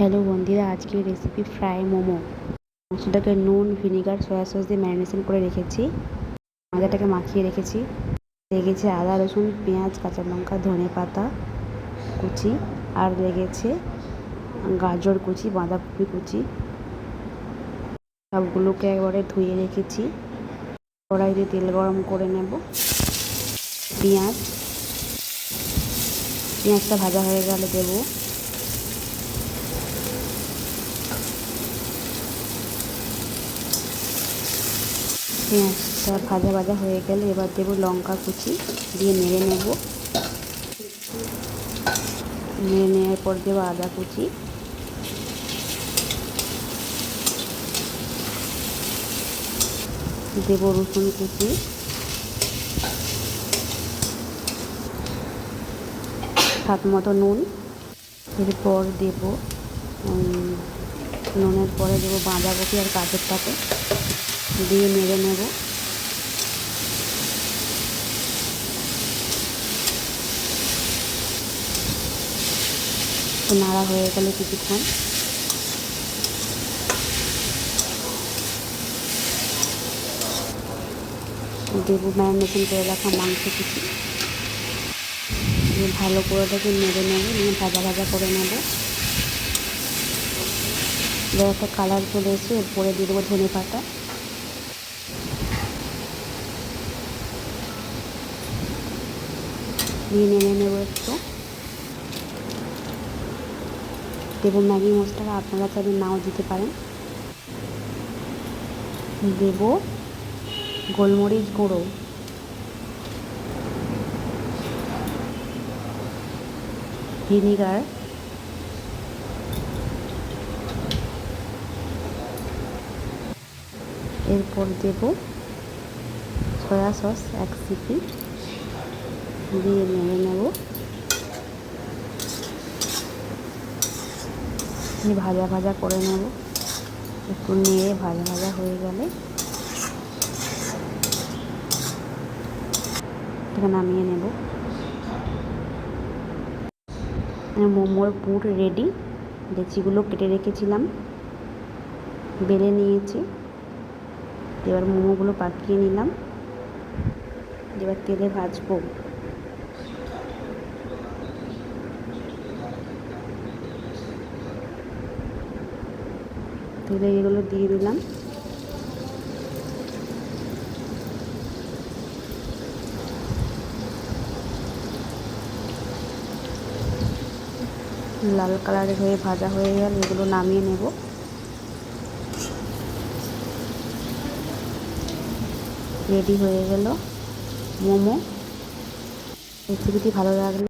Hello বন্ধুরা, আজকের recipe fry momo. মাংসটাকে নুন ভিনিগার সয়া সস দিয়ে ম্যারিনেশন করে রেখেছি। মাজাটাকে মাখিয়ে রেখেছি। লেগেছে আদা, রসুন, পেঁয়াজ, কাঁচা লঙ্কা, ধনে পাতা কুচি আর লেগেছে গাজর কুচি, বাঁধাকপি কুচি। সবগুলোকে একবারে ধুয়ে রেখেছি। কড়াইতে তেল গরম করে নেব। পেঁয়াজ। পেঁয়াজটা ভাজা হয়ে গেলে দেবো। পেঁয়াজটা ভাজা ভাজা হয়ে গেলে এবার দেবো লঙ্কা কুচি দিয়ে নেড়ে নেব। নেড়ে নেওয়ার পর দেবো আদা কুচি। দেবো রসুন কুচি। স্বাদ মতো নুন। এরপর দেবো নুনের পরে দেবো বাঁধাকপি আর গাজরটাকে। দিয়ে নেড়ে নেব। নাড়া হয়ে গেলে কিছুক্ষণ। দেব ম্যারিনেশন করে রাখা মাংস কিছু। ভালো করে ওটাকে নেড়ে নেব, নিয়ে ভাজা ভাজা করে নেব। একটা কালার চলে এসে এরপরে দিয়ে দেবো ধনে পাতা। দিয়ে নেড়ে নেব একটু দেবো ম্যাগি মশলা আপনারা চাইলে নাও দিতে পারেন দেব গোলমরিচ গুঁড়ো ভিনিগার এরপর দেব সয়া সস এক সিপি দিয়ে নেড়ে নেব। ভাজা ভাজা করে নেব। একটু নেড়ে ভাজা ভাজা হয়ে গেলে নামিয়ে নেব। মোমোর পুর রেডি লেচিগুলো কেটে রেখেছিলাম। বেলে নিয়েছি। এবার মোমোগুলো পাকিয়ে নিলাম। এবার তেলে ভাজবো। তেলে এগুলো দিয়ে দিলাম। লাল কালারের হয়ে ভাজা হয়ে গেল, এগুলো নামিয়ে নেব। রেডি হয়ে গেল মোমো। রেসিপিটি ভালো লাগলে